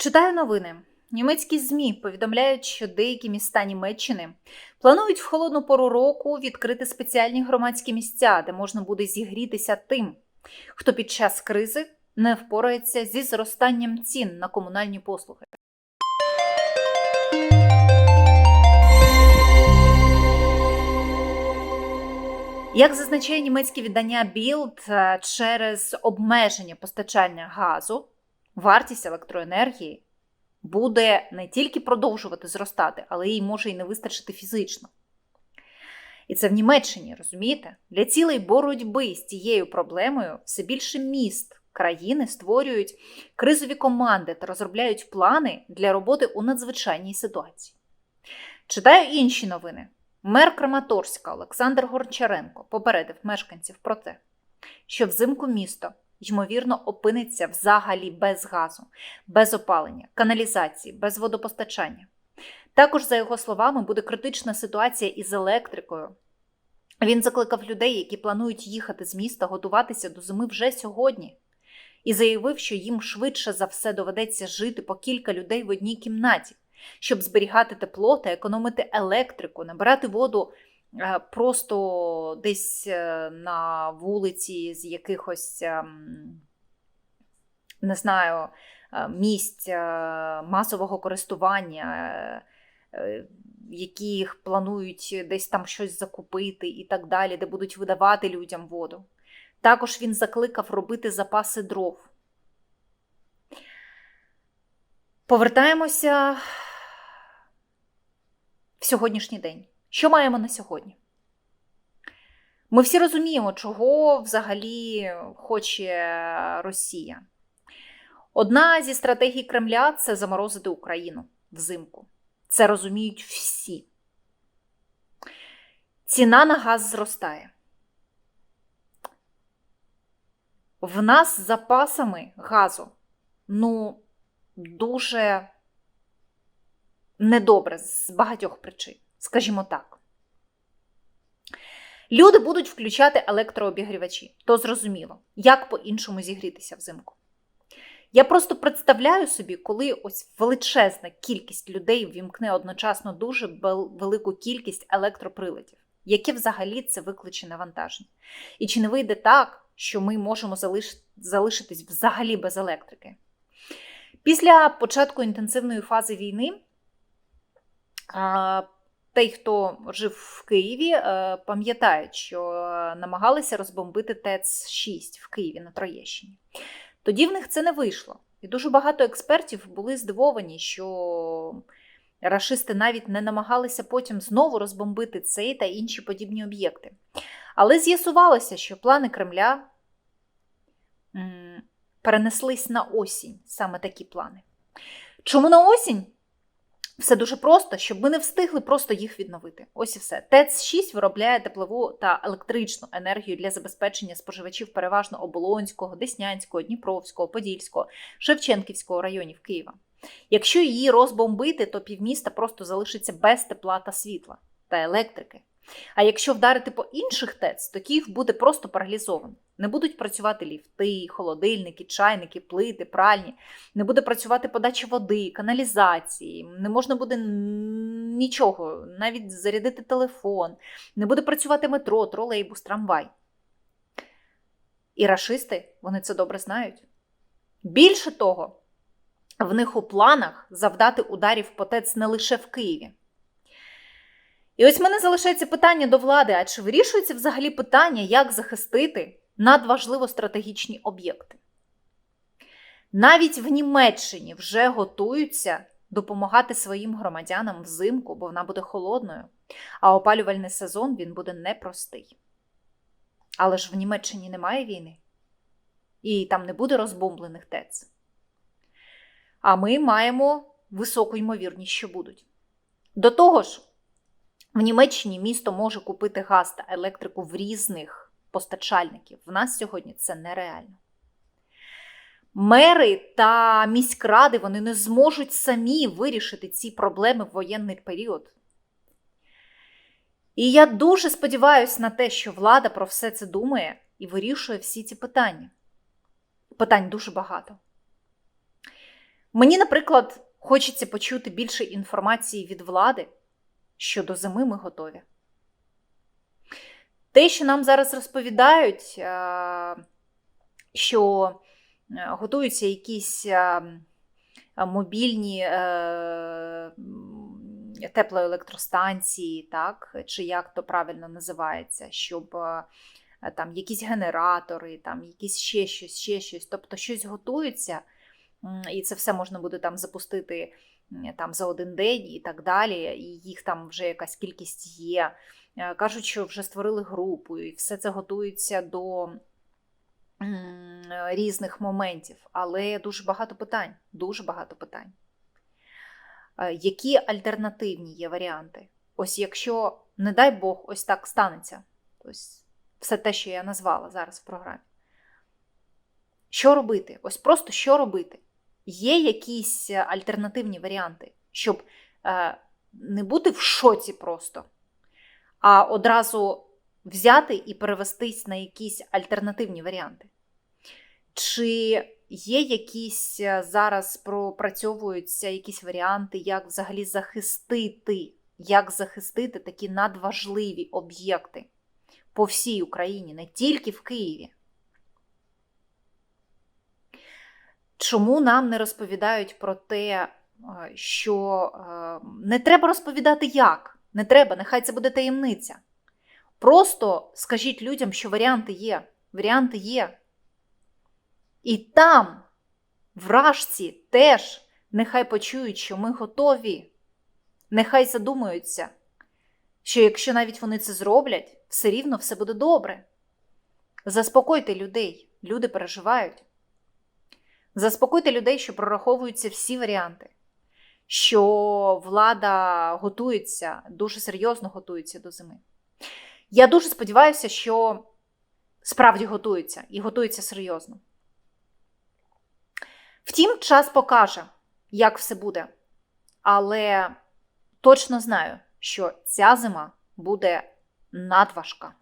Читаю новини. Німецькі ЗМІ повідомляють, що деякі міста Німеччини планують в холодну пору року відкрити спеціальні громадські місця, де можна буде зігрітися тим, хто під час кризи не впорається зі зростанням цін на комунальні послуги. Як зазначає німецьке видання Bild, е, через обмеження постачання газу вартість електроенергії буде не тільки продовжувати зростати, але їй може і не вистачити фізично. І це в Німеччині, розумієте? Для цілей боротьби з цією проблемою все більше міст країни створюють кризові команди та розробляють плани для роботи у надзвичайній ситуації. Читаю інші новини. Мер Краматорська Олександр Горчаренко попередив мешканців про те, що взимку місто ймовірно опиниться взагалі без газу, без опалення, каналізації, без водопостачання. Також, за його словами, буде критична ситуація із електрикою. Він закликав людей, які планують їхати з міста, готуватися до зими вже сьогодні, і заявив, що їм швидше за все доведеться жити по кілька людей в одній кімнаті, щоб зберігати тепло та економити електрику, набирати воду просто десь е, на вулиці з якихось, ем, не знаю, е, місць масового користування, яких планують десь там щось закупити і так далі, де будуть видавати людям воду. Також він закликав робити запаси дров. Повертаємося в сьогоднішній день. Що маємо на сьогодні? Ми всі розуміємо, чого взагалі хоче Росія. Одна зі стратегій Кремля це заморозити Україну взимку. Це розуміють всі. Ціна на газ зростає. В нас з запасами газу, ну, дуже недобре з багатьох причин, скажімо так. Люди будуть включати електрообігрівачі, то зрозуміло, як по-іншому зігрітися взимку. Я просто представляю собі, коли ось величезна кількість людей ввімкне одночасно дуже велику кількість електроприладів, яке взагалі це викличе навантаження. І чи не вийде так, що ми можемо залишитись взагалі без електрики? Після початку інтенсивної фази війни той, хто жив в Києві, е, пам'ятають, що намагалися розбомбити ТЕЦ-6 в Києві на Троєщині. Тоді в них це не вийшло. І дуже багато експертів були здивовані, що рашисти навіть не намагалися потім знову розбомбити цей та інші подібні об'єкти. Але з'ясувалося, що плани Кремля перенеслись на осінь, саме такі плани. Чому на осінь? Все дуже просто, щоб ми не встигли просто їх відновити. Ось і все. ТЕЦ-6 виробляє теплову та електричну енергію для забезпечення споживачів переважно Оболонського, Деснянського, Дніпровського, Подільського, Шевченківського районів Києва. Якщо її розбомбити, то півміста просто залишиться без тепла та світла та електрики. А якщо вдарити по інших ТЕЦ, то Київ буде просто паралізований. Не будуть працювати ліфти, холодильники, чайники, плити, пральні, не буде працювати подача води, каналізації, не можна буде нічого, навіть зарядити телефон, не буде працювати метро, тролейбус, трамвай. І рашисти, вони це добре знають. Більше того, в них у планах завдати ударів по ТЕЦ не лише в Києві. І ось мене залишається питання до влади: а чи вирішується взагалі питання, як захистити надважливо стратегічні об'єкти? Навіть в Німеччині вже готуються допомагати своїм громадянам взимку, бо вона буде холодною, а опалювальний сезон він буде непростий. Але ж в Німеччині немає війни, і там не буде розбомблених ТЕЦ. А ми маємо високу ймовірність, що будуть. До того ж, в Німеччині місто може купити газ та електрику в різних постачальників. В нас сьогодні це нереально. Мери та міськради вони не зможуть самі вирішити ці проблеми в воєнний період. І я дуже сподіваюся на те, що влада про все це думає і вирішує всі ці питання. Питань дуже багато. Мені, наприклад, хочеться почути більше інформації від влади, що до зими ми готові. Те, що нам зараз розповідають, е, що е, готуються якісь е, мобільні теплоелектростанції, так, чи як то правильно називається, щоб там якісь генератори, там якісь ще щось, ще щось, тобто щось готується, і це все можна буде там запустити там за один день і так далі, і їх там вже якась кількість є. Е, Кажуть, що вже створили групу, і все це готується до різних моментів, але дуже багато питань. Дуже багато питань. Е, Які альтернативні є варіанти? Ось якщо, не дай Бог, ось так станеться, ось все те, що я назвала зараз в програмі. Що робити? Ось просто що робити? Є якісь е, альтернативні варіанти, щоб е, не бути в шоці просто, а одразу взяти і перевестись на якісь альтернативні варіанти. Чи є якісь е, зараз пропрацьовуються якісь варіанти, як взагалі захистити, як захистити такі надважливі об'єкти по всій Україні, не тільки в Києві? Чому нам не розповідають про те, е, що е, не треба розповідати як? Не треба, нехай це буде таємниця. Просто скажіть людям, що варіанти є. Варіанти є. І там, в Рашці, теж нехай почують, що ми готові. Нехай задумаються, що якщо навіть вони це зроблять, все рівно все буде добре. Заспокойте людей, люди переживають. Заспокойте людей, що прораховуються всі варіанти, що влада готується, дуже серйозно готується до зими. Я дуже сподіваюся, що справді готується і готується серйозно. Втім, час покаже, як все буде. Але точно знаю, що ця зима буде надважка.